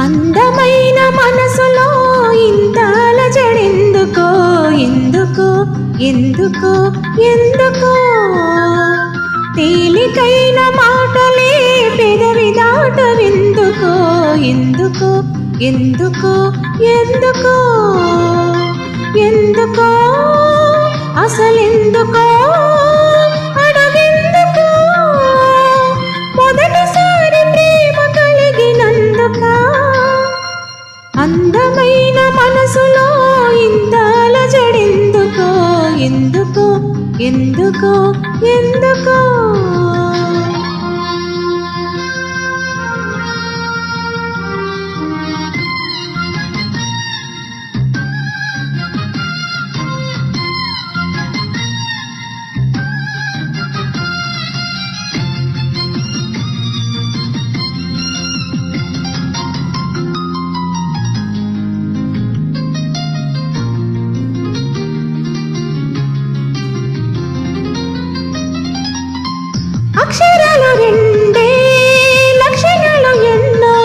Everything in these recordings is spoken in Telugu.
అందమైన మనసులో ఇంతాల చెడెందుకో ఎందుకో ఎందుకో ఎందుకో? తేలికైన మాటలే పెదవి దాటవెందుకో? ఎందుకో ఎందుకో ఎందుకో? ఎందుకో? అసలెందుకో? పైన మనసులో ఇందాల అలజడెందుకో ఎందుకో? ఎందుకో? ఎందుకో? అక్షరాలు రెండే లక్షణాలు ఎన్నో.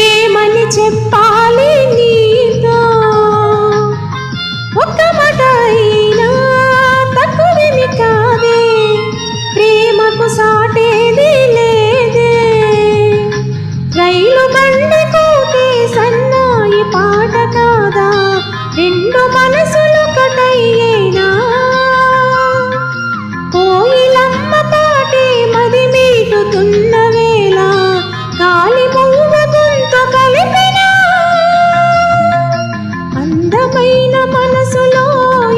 ఏమని చెప్పాలి నీతో? ఒక్క మాట అయినా తక్కువేమి కాదే. ప్రేమకు సాటేది లేదే. రైలు బండి కోటే సన్నాయి పాట కాదా? రెండు మనసులు కటయ్యే మీటుతున్న వేళ కాలి పువ్వ గొంతు కలిపిన. అందమైన మనసులో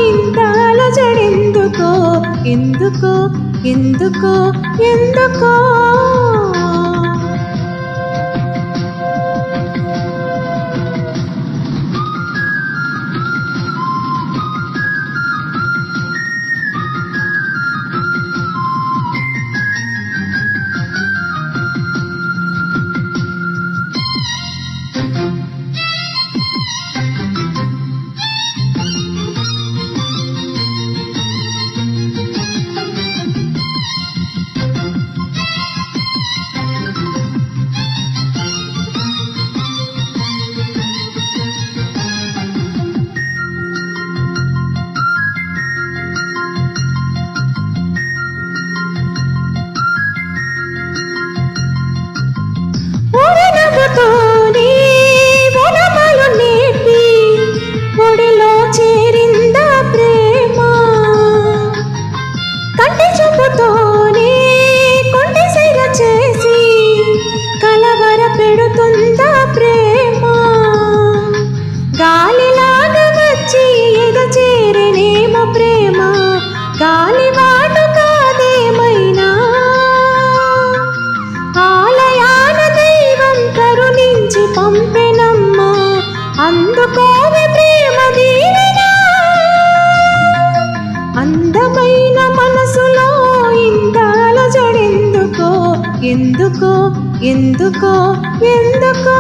ఇంత అలజడెందుకో ఎందుకో ఎందుకో ఎందుకో. పంపెనమ్మా అందుకోవే ప్రేమ దీవెన అందమైన మనసులో ఇంత జడెందుకో ఎందుకో ఎందుకో ఎందుకో.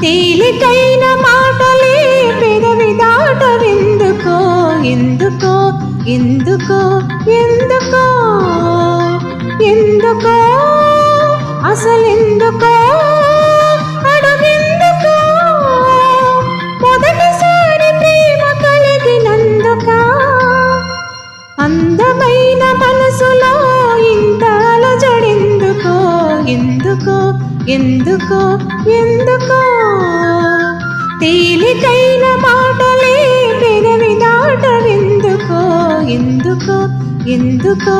తేలికైన మాటలే పెదవి దాటవెందుకో ఎందుకో ఎందుకో ఎందుకో. ఎందుకో అసలెందుకో. ఎందుకో ఎందుకో? తేలికైన మాటలే పెదవి దాటవెందుకో? ఎందుకో ఎందుకో?